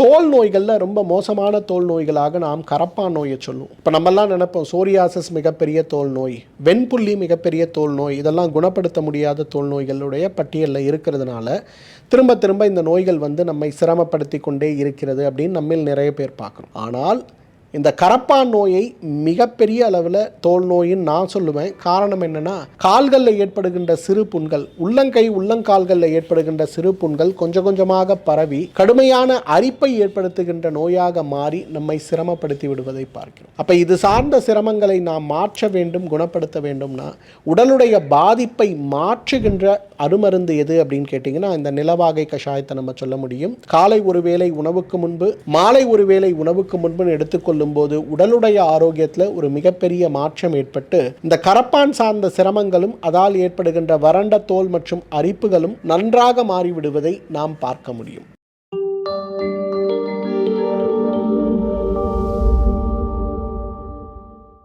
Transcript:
தோல் நோய்களில் ரொம்ப மோசமான தோல் நோய்களாக நாம் கரப்பான் நோயை சொல்லுவோம். இப்போ நம்மெல்லாம் நினைப்போம் சோரியாசஸ் மிகப்பெரிய தோல் நோய் வெண்புள்ளி மிகப்பெரிய தோல் நோய் இதெல்லாம் குணப்படுத்த முடியாத தோல் நோய்களுடைய பட்டியலில் இருக்கிறதுனால திரும்ப திரும்ப இந்த நோய்கள் வந்து நம்மை சிரமப்படுத்தி கொண்டே இருக்கிறது அப்படின்னு நம்மில் நிறைய பேர் பார்க்குறோம் ஆனால் இந்த கரப்பான் நோயை மிகப்பெரிய அளவில் தோல் நோயின்னு நான் சொல்லுவேன். காரணம் என்னென்னா கால்களில் ஏற்படுகின்ற சிறு புண்கள் உள்ளங்கை உள்ளங்கால்களில் ஏற்படுகின்ற சிறு புண்கள் கொஞ்சம் கொஞ்சமாக பரவி கடுமையான அரிப்பை ஏற்படுத்துகின்ற நோயாக மாறி நம்மை சிரமப்படுத்தி விடுவதை பார்க்கிறோம். அப்போ இது சார்ந்த சிரமங்களை நாம் மாற்ற வேண்டும் குணப்படுத்த வேண்டும்னா உடலுடைய பாதிப்பை மாற்றுகின்ற அருமருந்து எது அப்படின்னு கேட்டிங்கன்னா இந்த நிலவாகை கஷாயத்தை நம்ம சொல்ல முடியும். காலை ஒருவேளை உணவுக்கு முன்பு மாலை ஒருவேளை உணவுக்கு முன்பு எடுத்துக்கொள்ளும் போது உடலுடைய ஆரோக்கியத்தில் ஒரு மிகப்பெரிய மாற்றம் ஏற்பட்டு இந்த கரப்பான் சார்ந்த சிரமங்களும் அதால் ஏற்படுகின்ற வறண்ட தோல் மற்றும் அரிப்புகளும் நன்றாக மாறிவிடுவதை நாம் பார்க்க முடியும்.